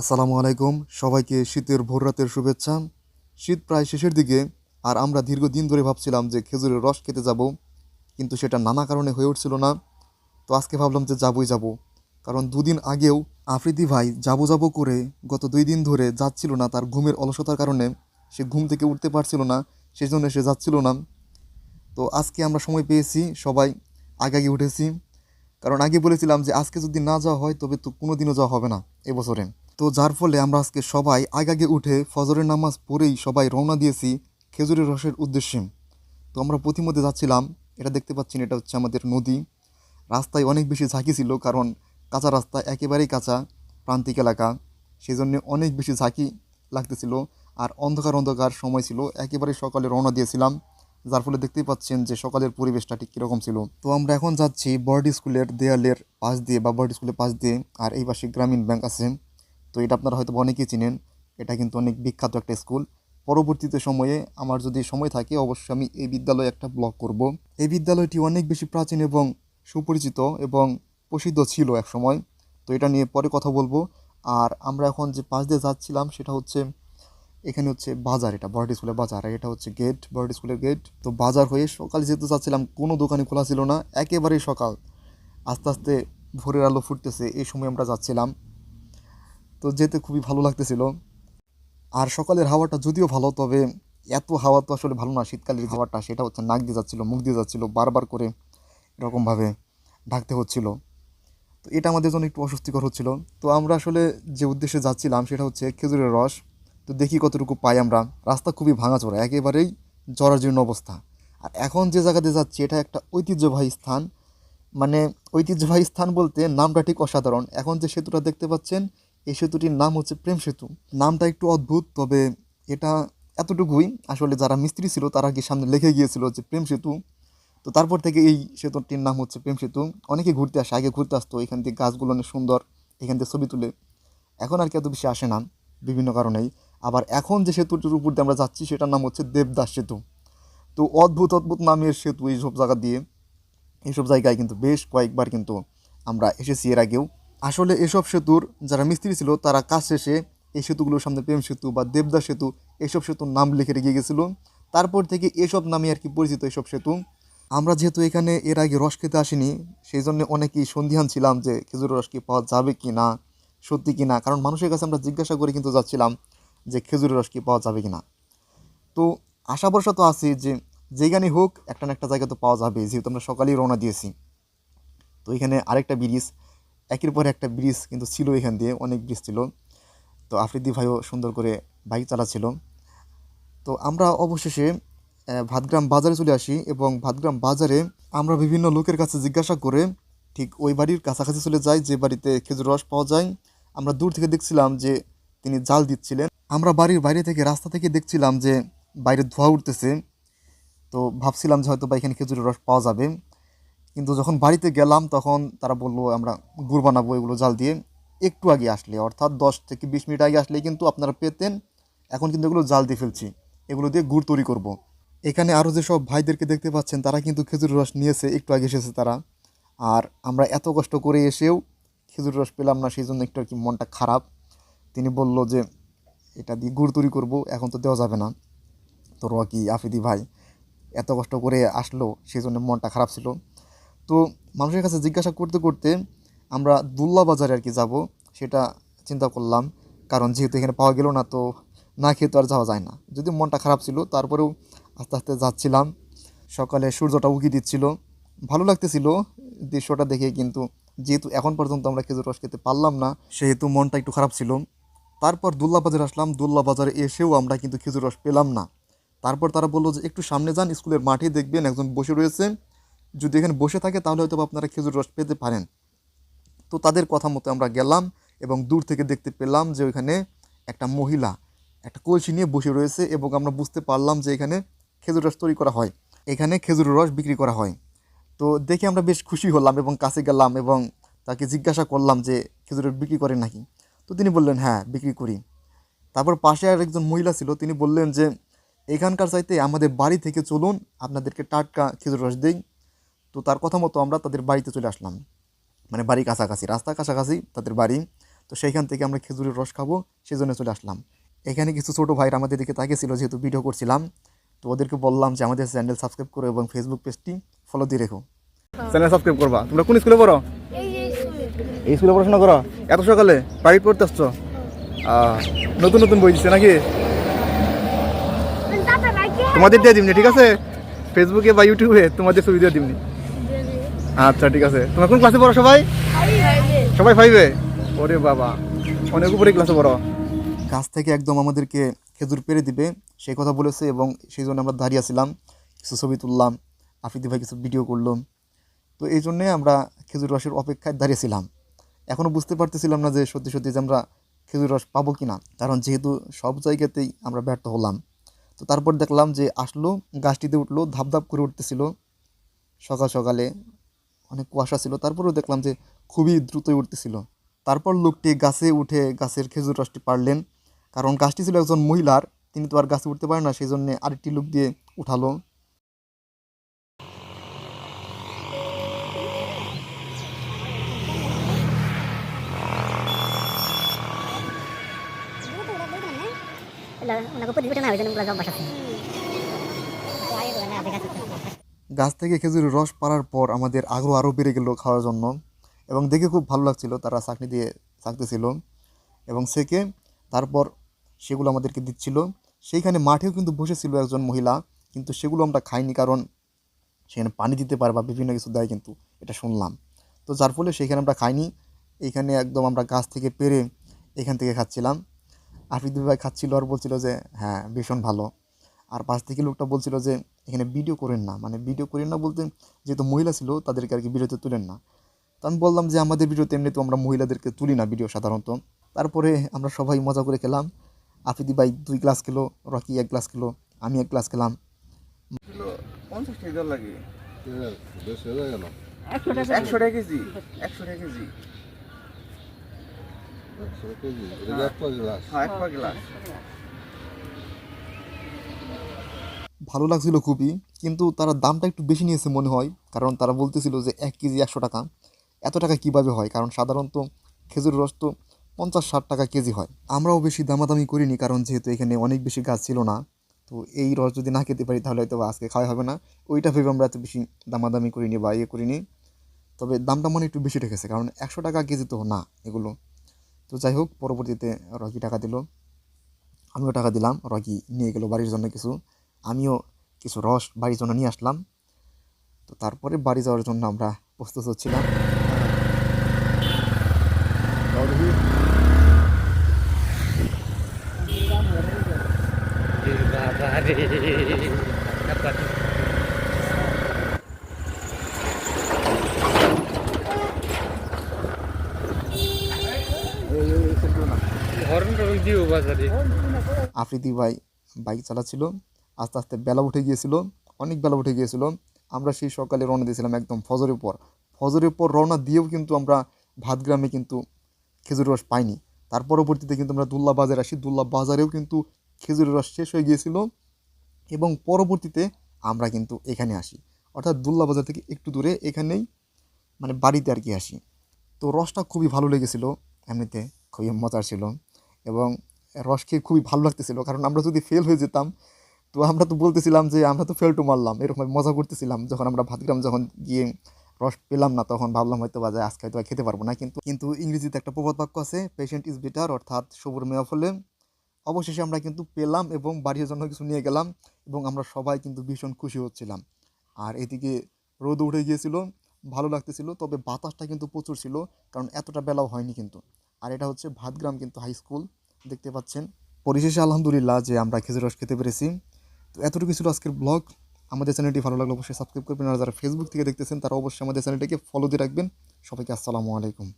আসসালামু আলাইকুম, সবাইকে শীতের ভোর রাতের শুভেচ্ছা। শীত প্রায় শেষের দিকে, আর আমরা দীর্ঘদিন ধরে ভাবছিলাম যে খেজুরের রস খেতে যাব, কিন্তু সেটা নানা কারণে হয়ে উঠছিল না। তো আজকে ভাবলাম যে যাবই যাব, কারণ দুদিন আগেও আফ্রিদি ভাই যাব যাব করে গত দুই দিন ধরে যাচ্ছিল না, তার ঘুমের অলসতার কারণে সে ঘুম থেকে উঠতে পারছিল না সেই জন্য সে যাচ্ছিল না। তো আজকে আমরা সময় পেয়েছি, সবাই আগে আগে উঠেছি। কারণ আগে বলেছিলাম যে আজকে যদি না যাওয়া হয়, তবে তো কোনো দিনও যাওয়া হবে না, এবছরে। তো যার ফলে আমরা আজকে সবাই আগে আগে উঠে ফজরের নামাজ পড়েই সবাই রওনা দিয়েছি খেজুরের রসের উদ্দেশ্যে। তো আমরা প্রতিমধ্যে যাচ্ছিলাম, এটা দেখতে পাচ্ছেন, এটা হচ্ছে আমাদের নদী। রাস্তায় অনেক বেশি ঝাঁকি ছিল, কারণ কাঁচা রাস্তা একেবারেই কাঁচা, প্রান্তিক এলাকা। সেই জন্য অনেক বেশি ঝাঁকি লাগতেছিল আর অন্ধকার অন্ধকার সময় ছিল, একেবারে সকালে রওনা দিয়েছিলাম। যার ফলে দেখতেই পাচ্ছেন যে সকালের পরিবেশটা ঠিক কীরকম ছিল। তো আমরা এখন যাচ্ছি বর্ড স্কুলের দেয়ালের পাশ দিয়ে বা বর্ড স্কুলের পাশ দিয়ে, আর এই পাশে গ্রামীণ ব্যাংক আছে। তো এটা আপনারা হয়তো অনেকেই চিনেন। এটা কিন্তু অনেক বিখ্যাত একটা স্কুল। পরবর্তীতে সময়ে আমার যদি সময় থাকে, অবশ্যই আমি এই বিদ্যালয়ে একটা ব্লগ করব। এই বিদ্যালয়টি অনেক বেশি প্রাচীন এবং সুপরিচিত এবং প্রসিদ্ধ ছিল এক সময় তো এটা নিয়ে পরে কথা বলব। আর আমরা এখন যে পাশ দিয়ে যাচ্ছিলাম, সেটা হচ্ছে, এখানে হচ্ছে বাজার এটা বর্ড স্কুলের বাজার। আর এটা হচ্ছে গেট বর্ড স্কুলের গেট। তো বাজার হয়ে সকালে যেতে চাচ্ছিলাম কোনো দোকানে খোলা ছিল না। একেবারেই সকাল। আস্তে আস্তে ভোরের আলো ফুটতেছে, এই সময় আমরা যাচ্ছিলাম। তো যেতে খুবই ভালো লাগতেছিল। আর সকালের হাওয়াটা যদিও ভালো, তবে এত হাওয়া তো আসলে ভালো না। শীতকালের হাওয়াটা, সেটা হচ্ছে নাক দিয়ে যাচ্ছিল, মুখ দিয়ে যাচ্ছিল, বারবার করে এরকমভাবে ঢাকতে হচ্ছিল। তো এটা আমাদের জন্য একটু অস্বস্তিকর হচ্ছিল। তো আমরা আসলে যে উদ্দেশ্যে যাচ্ছিলাম, সেটা হচ্ছে খেজুরের রস। তো দেখি কতটুকু পাই আমরা। রাস্তা খুবই ভাঙাচোরা, একেবারেই জরাজীর্ণ অবস্থা। আর এখন যে জায়গাতে যাচ্ছি, এটা একটা ঐতিহ্যবাহী স্থান। মানে ঐতিহ্যবাহী স্থান বলতে নামটা ঠিক অসাধারণ। এখন যে সেতুটা দেখতে পাচ্ছেন এই সেতুটির নাম হচ্ছে প্রেম সেতু। নামটা একটু অদ্ভুত, তবে এটা এতটুকুই। আসলে যারা মিস্ত্রি ছিল, তারা কি সামনে লেখে গিয়েছিল যে প্রেম সেতু? তো তারপর থেকে এই সেতুটির নাম হচ্ছে প্রেম সেতু। অনেকে ঘুরতে আসে, আগে ঘুরতে আসতো। এখান থেকে গাছগুলো অনেক সুন্দর, এখান থেকে ছবি তুলে। এখন আর কি এত বেশি আসে না, বিভিন্ন কারণেই। আবার এখন যে সেতুটির উপর দিয়ে আমরা যাচ্ছি, সেটার নাম হচ্ছে দেবদাস সেতু। তো অদ্ভুত অদ্ভুত নামের সেতু এইসব জায়গা দিয়ে। এইসব জায়গায় কিন্তু বেশ কয়েকবার কিন্তু আমরা এসেছি এর আগেও। আসলে এসব সেতুর যারা মিস্ত্রি ছিল, তারা কাজ শেষে এই সেতুগুলোর সামনে প্রেম সেতু বা দেবদাস সেতু, এসব সেতুর নাম লিখে রেখে গেছিল তারপর থেকে এসব নামে আর কি পরিচিত এসব সেতু। আমরা যেহেতু এখানে এর আগে রস খেতে আসিনি, সেই জন্য অনেকেই সন্ধিহান ছিলাম যে খেজুরের রস কি পাওয়া যাবে কি না, সত্যি কি না? কারণ মানুষের কাছে আমরা জিজ্ঞাসা করে কিন্তু যাচ্ছিলাম যে খেজুরের রস কি পাওয়া যাবে কি না। তো আশা ভরসা তো আছি যে যেখানে হোক একটা না একটা জায়গা তো পাওয়া যাবে যেহেতু আমরা সকালেই রওনা দিয়েছি। তো এখানে আরেকটা ব্রিজ একের পর একটা ব্রিজ কিন্তু ছিল এখান দিয়ে, অনেক ব্রিজ ছিল। তো আফ্রিদি ভাইও সুন্দর করে বাইক চালাচ্ছিল। তো আমরা অবশেষে ভাতগ্রাম বাজারে চলে আসি এবং ভাতগ্রাম বাজারে আমরা বিভিন্ন লোকের কাছে জিজ্ঞাসা করে ঠিক ওই বাড়ির কাছাকাছি চলে যাই, যে বাড়িতে খেজুর রস পাওয়া যায়। আমরা দূর থেকে দেখছিলাম যে তিনি জাল দিচ্ছিলেন। আমরা বাড়ির বাইরে থেকে রাস্তা থেকে দেখছিলাম যে বাইরে ধোঁয়া উঠতেছে। তো ভাবছিলাম যে হয়তো বা এখানে খেজুরের রস পাওয়া যাবে। কিন্তু যখন বাড়িতে গেলাম, তখন তারা বলল, আমরা গুড় বানাবো এগুলো জাল দিয়ে। একটু আগে আসলে, অর্থাৎ দশ থেকে বিশ মিনিট আগে আসলেই কিন্তু আপনারা পেতেন। এখন কিন্তু এগুলো জাল দিয়ে ফেলছি, এগুলো দিয়ে গুড় তৈরি করব। এখানে আরও যেসব ভাইদেরকে দেখতে পাচ্ছেন, তারা কিন্তু খেজুর রস নিয়েছে, একটু আগে এসেছে তারা। আর আমরা এত কষ্ট করে এসেও খেজুর রস পেলাম না, সেই জন্য একটু আর কি মনটা খারাপ। তিনি বলল যে, এটা দিয়ে গুড় তৈরি করব, এখন তো দেওয়া যাবে না। তো রকি, আফিদি ভাই এত কষ্ট করে আসলো, সেই জন্য মনটা খারাপ ছিল। তো মানুষের কাছে জিজ্ঞাসা করতে করতে আমরা দুল্লা বাজারে আর কি যাব, সেটা চিন্তা করলাম। কারণ যেহেতু এখানে পাওয়া গেল না, তো না খেয়ে তো আর যাওয়া যায় না। যদি মনটা খারাপ ছিল, তারপরেও আস্তে আস্তে যাচ্ছিলাম। সকালে সূর্যটা উকি দিচ্ছিল। ভালো লাগতেছিল দৃশ্যটা দেখে, কিন্তু যেহেতু এখন পর্যন্ত আমরা খেজুর রস খেতে পারলাম না, সেহেতু মনটা একটু খারাপ ছিল। তারপর দুল্লা বাজারে আসলাম। দুল্লা বাজারে এসেও আমরা কিন্তু খেজুর রস পেলাম না। তারপর তারা বলল যে, একটু সামনে যান, স্কুলের মাঠে দেখবেন একজন বসে রয়েছে। যদি এখানে বসে থাকে, তাহলে হয়তো আপনারা খেজুর রস পেতে পারেন। তো তাদের কথা মতো আমরা গেলাম এবং দূর থেকে দেখতে পেলাম যে ওইখানে একটা মহিলা একটা কলসি নিয়ে বসে রয়েছে এবং আমরা বুঝতে পারলাম যে এখানে খেজুর রস তৈরি করা হয়। এখানে খেজুর রস বিক্রি করা হয়। তো দেখে আমরা বেশ খুশি হলাম এবং কাছে গেলাম এবং তাকে জিজ্ঞাসা করলাম যে, খেজুর রস বিক্রি করেন নাকি? তো তিনি বললেন হ্যাঁ বিক্রি করি। তারপর পাশে আর একজন মহিলা ছিল, তিনি বললেন যে, এখানকার চাইতে আমাদের বাড়ি থেকে চলুন, আপনাদেরকে টাটকা খেজুর রস দিই। তো তার কথা মতো আমরা তাদের বাড়িতে চলে আসলাম। মানে বাড়ি কাছাকাছি রাস্তা কাছাকাছি তাদের বাড়ি। তো সেইখান থেকে আমরা খেজুরের রস খাব সেই জন্য চলে আসলাম। এখানে কিছু ছোটো ভাইরা আমাদের দিকে তাকিয়েছিল, যেহেতু ভিডিও করছিলাম। তো ওদেরকে বললাম যে আমাদের চ্যানেল সাবস্ক্রাইব করো এবং ফেসবুক পেজটি ফলো দিয়ে রেখো। চ্যানেল সাবস্ক্রাইব করবা? তোমরা কোন স্কুলে পড়ো? এই স্কুলে পড়াশোনা করো? এত সকালে প্রাইভেট পড়তে আসছো? নতুন নতুন বই দিচ্ছে নাকি? তোমাদের দিয়ে দিমনি, ঠিক আছে? ফেসবুকে বা ইউটিউবে তোমাদের দিয়ে দিমনি। আচ্ছা ঠিক আছে। তোমরা কোন ক্লাসে পড়ো সবাই? সবাই ফাইভে ওরে বাবা, অনেক উপরে ক্লাসে পড়ো। গাছ থেকে একদম আমাদেরকে খেজুর পেরে দিবে, সেই কথা বলেছে এবং সেই জন্য আমরা দাঁড়িয়ে ছিলাম কিছু ছবি তুললাম, আফ্রিদি ভাই কিছু ভিডিও করল। তো এই জন্যে আমরা খেজুর রসের অপেক্ষায় দাঁড়িয়েছিলাম এখনও বুঝতে পারতেছিলাম না যে সত্যি সত্যি যে আমরা খেজুর রস পাবো কি না কারণ যেহেতু সব জায়গাতেই আমরা ব্যর্থ হলাম। তো তারপর দেখলাম যে আসলো, গাছটিতে উঠল ধাপ ধাপ করে উঠতেছিল, সকাল সকালে। অনেক কুয়াশা ছিল, তারপরেও দেখলাম যে খুবই দ্রুতই উঠতেছিল। তারপর লোকটি গাছে উঠে গাছের খেজুর রসটি পারলেন কারণ গাছটি ছিল একজন মহিলার, তিনি তো আর গাছে উঠতে পারেন না সেই জন্যে আরেকটি লোক দিয়ে উঠালো। হয়েছে গাছ থেকে খেজুরের রস পাড়ার পর আমাদের আগ্রহ আরও বেড়ে গেল খাওয়ার জন্য। এবং দেখে খুব ভালো লাগছিল, তারা চাকনি দিয়ে চাকতেছিল। এবং সেকে তারপর সেগুলো আমাদেরকে দিচ্ছিল। সেইখানে মাঠেও কিন্তু বসেছিল একজন মহিলা, কিন্তু সেগুলো আমরা খাইনি কারণ সেখানে পানি দিতে পারে বা বিভিন্ন কিছু দেয় কিন্তু এটা শুনলাম। তো যার ফলে সেইখানে আমরা খাইনি। এইখানে একদম আমরা গাছ থেকে পেরে এখান থেকে খাচ্ছিলাম। আফিদুল ভাই খাচ্ছিল আর বলছিল যে হ্যাঁ ভীষণ ভালো। আর পাশ থেকে লোকটা বলছিল যে এখানে ভিডিও করেন না। মানে ভিডিও করেন না বলতে যেহেতু মহিলা ছিল তাদেরকে আর কি ভিডিওতে তুলেন না। তো আমি বললাম যে আমাদের ভিডিওতে এমনি তো আমরা মহিলাদেরকে তুলি না ভিডিও সাধারণত। তারপরে আমরা সবাই মজা করে খেলাম। আফিদি ভাই দুই গ্লাস খেলো রকি এক গ্লাস খেলো আমি এক গ্লাস খেলাম। পঞ্চাশ টাকা লাগে। একশো টাকা কেজি। একশো টাকা কেজি। একশো কেজি। এক পা গ্লাস হ্যাঁ এক পা গ্লাস ভালো লাগছিল খুবই, কিন্তু তারা দামটা একটু বেশি নিয়েছে মনে হয়, কারণ তারা বলতেছিল যে এক কেজি একশো টাকা। এত টাকা কীভাবে হয়? কারণ সাধারণত খেজুর রস তো পঞ্চাশ ষাট টাকা কেজি হয়। আমরাও বেশি দামাদামি করিনি, কারণ যেহেতু এখানে অনেক বেশি গাছ ছিল না। তো এই রস যদি না খেতে পারি, তাহলে হয়তো আজকে খাওয়া হবে না। ওইটা ভেবে আমরা এত বেশি দামাদামি করিনি বা ইয়ে করিনি। তবে দামটা মনে একটু বেশি রেখেছে, কারণ একশো টাকা কেজি তো না এগুলো। তো যাই হোক, পরবর্তীতে রকি টাকা দিল। আমিও টাকা দিলাম, রকি নিয়ে গেল বাড়ির জন্য কিছু। আমিও কিছু রস বাড়ির জন্য নিয়ে আসলাম। তো তারপরে বাড়ি যাওয়ার জন্য আমরা প্রস্তুত হচ্ছিলাম। আফ্রিদি ভাই বাইক চালাচ্ছিল। আস্তে আস্তে বেলা উঠে গিয়েছিল, অনেক বেলা উঠে গিয়েছিল। আমরা সেই সকালে রওনা দিয়েছিলাম একদম ফজরের পর। ফজরের পর রওনা দিয়েও কিন্তু আমরা ভাতগ্রামে কিন্তু খেজুরের রস পাইনি। তার পরবর্তীতে কিন্তু আমরা দুল্লা বাজারে আসি। দুল্লা বাজারেও কিন্তু খেজুরের রস শেষ হয়ে গিয়েছিল এবং পরবর্তীতে আমরা কিন্তু এখানে আসি। অর্থাৎ দুল্লা বাজার থেকে একটু দূরে এখানেই মানে বাড়িতে আর কি আসি। তো রসটা খুবই ভালো লেগেছিল, এমনিতে খুবই মজার ছিল এবং রস খেয়ে খুবই ভালো লাগতেছিল। কারণ আমরা যদি ফেল হয়ে যেতাম তো আমরা তো বলতেছিলাম যে আমরা তো ফেল টু মারলাম, এরকম মজা করতেছিলাম। যখন আমরা ভাতগ্রাম যখন গিয়ে রস পেলাম না, তখন ভাবলাম হয়তো বাজে আজকে হয়তো খেতে পারব না। কিন্তু কিন্তু ইংরেজিতে একটা প্রবাদ বাক্য আছে পেশেন্ট ইজ বেটার অর্থাৎ সবুর মেয়া ফলে। অবশেষে আমরা কিন্তু পেলাম এবং বাড়ির জন্য কিছু নিয়ে গেলাম এবং আমরা সবাই কিন্তু ভীষণ খুশি হচ্ছিলাম। আর এদিকে রোদ উঠে গিয়েছিল, ভালো লাগতেছিল, তবে বাতাসটা কিন্তু প্রচুর ছিল, কারণ এতটা বেলাও হয়নি কিন্তু। আর এটা হচ্ছে ভাতগ্রাম কিন্তু হাই স্কুল দেখতে পাচ্ছেন। পরিশেষে আলহামদুলিল্লাহ যে আমরা খেজুর রস খেতে পেরেছি। এতটুকু ছিল আজকের ব্লগ আমাদের চ্যানেলটি ভালো লাগলে অবশ্যই সাবস্ক্রাইব করবেন। আর যারা ফেসবুক থেকে দেখতেছেন, তারা অবশ্যই আমাদের চ্যানেলটিকে ফলো দিয়ে রাখবেন। সবাইকে আসসালামু আলাইকুম।